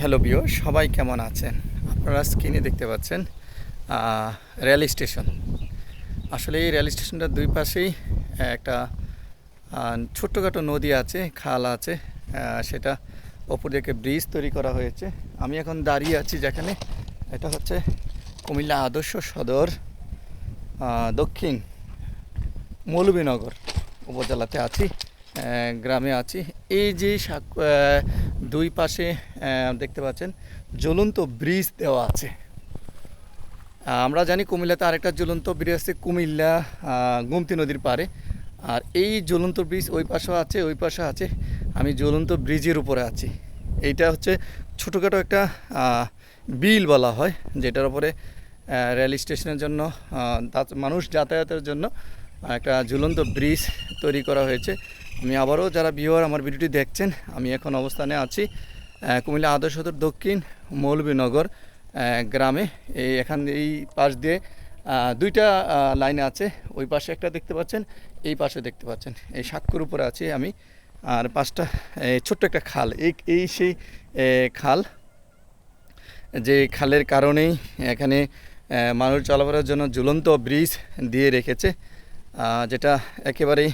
Hello bio সবাই কেমন আছেন? আপনারা স্ক্রিনে দেখতে পাচ্ছেন রেল স্টেশন। আসলে এই রেল স্টেশনটার দুই পাশেই একটা ছোট্টখাটো নদী আছে, খাল আছে সেটা ওপর দিকে ব্রিজ তৈরি করা হয়েছে। আমি এখন দাঁড়িয়ে আছি যেখানে, এটা হচ্ছে কুমিল্লা আদর্শ সদর দক্ষিণ মৌলভীনগর উপজেলাতে আছি। গ্রামে আছি। এই যে দুই পাশে দেখতে পাচ্ছেন, জ্বলন্ত ব্রিজ দেওয়া আছে। আমরা জানি কুমিল্লাতে আরেকটা জ্বলন্ত ব্রিজ আছে, কুমিল্লা গুমতি নদীর পারে আর এই জ্বলন্ত ব্রিজ ওই পাশেও আছে, ওই পাশে আছে। আমি জ্বলন্ত ব্রিজের উপরে আছি। এইটা হচ্ছে ছোটোখাটো একটা বিল বলা হয়, যেটার উপরে রেল স্টেশনের জন্য মানুষ যাতায়াতের জন্য, একটা ঝুলন্ত ব্রিজ তৈরি করা হয়েছে। আমি আবারও যারা বিহার আমার ভিডিওটি দেখছেন, আমি এখন অবস্থানে আছি কুমিল্লা আদর্শ সদর দক্ষিণ মৌলভীনগর গ্রামে। এই এখান, এই পাশ দিয়ে দুইটা লাইন আছে। ওই পাশে একটা দেখতে পাচ্ছেন, এই পাশে দেখতে পাচ্ছেন। এই সাক্ষর উপরে আছি আমি। আর পাঁচটা ছোট্ট একটা খাল। এই এই সেই খাল, যে খালের কারণেই এখানে মানুষ চলাফেরার জন্য ঝুলন্ত ব্রিজ দিয়ে রেখেছে যেটা একেবারেই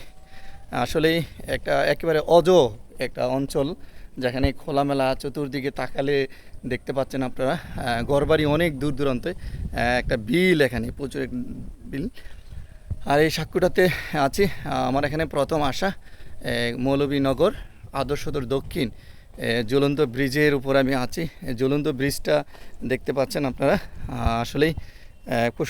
আসলেই একটা একেবারে অজ একটা অঞ্চল, যেখানে খোলামেলা চতুর্দিকে তাকালে দেখতে পাচ্ছেন আপনারা ঘরবাড়ি অনেক দূর দূরান্তে একটা বিল এখানে, প্রচুর বিল। আর এই সাক্ষুটাতে আছি আমার এখানে প্রথম আসা মৌলভীনগর আদর্শদর দক্ষিণ জ্বলন্ত ব্রিজের উপর আমি আছি। জ্বলন্ত ব্রিজটা দেখতে পাচ্ছেন আপনারা আসলেই খুব